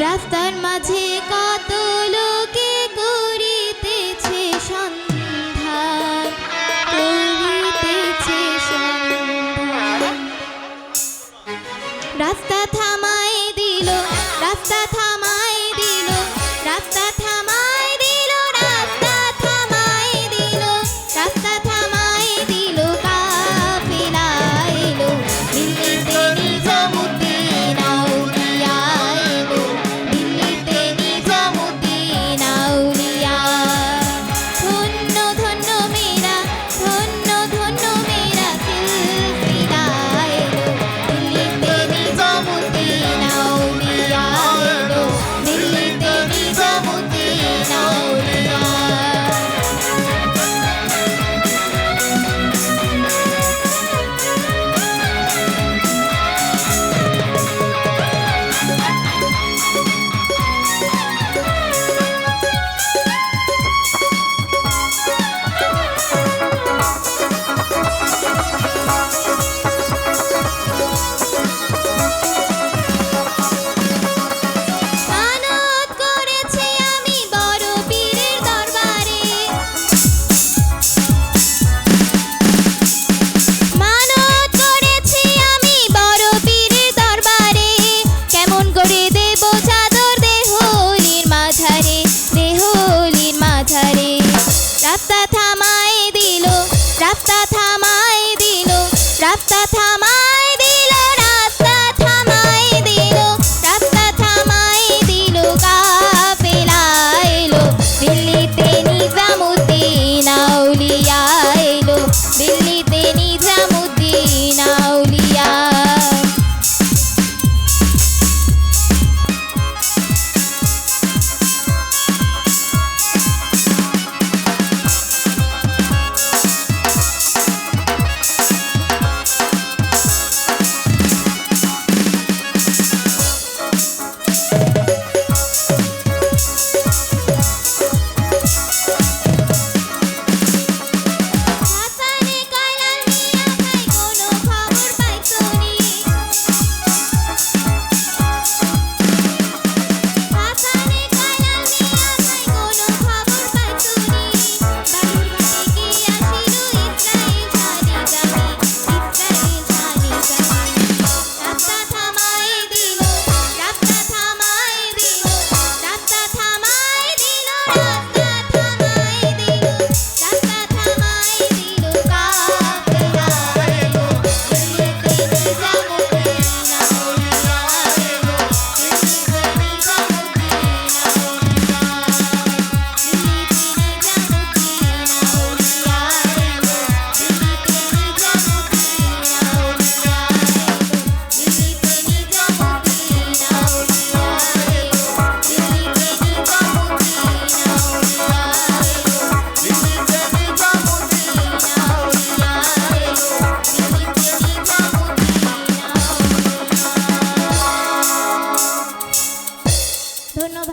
রাস্তার মাঝে কত লোকে করিতেছে সন্ধান করিতেছে সন্ধান রাস্তা থামাই দিল রাস্তা থামা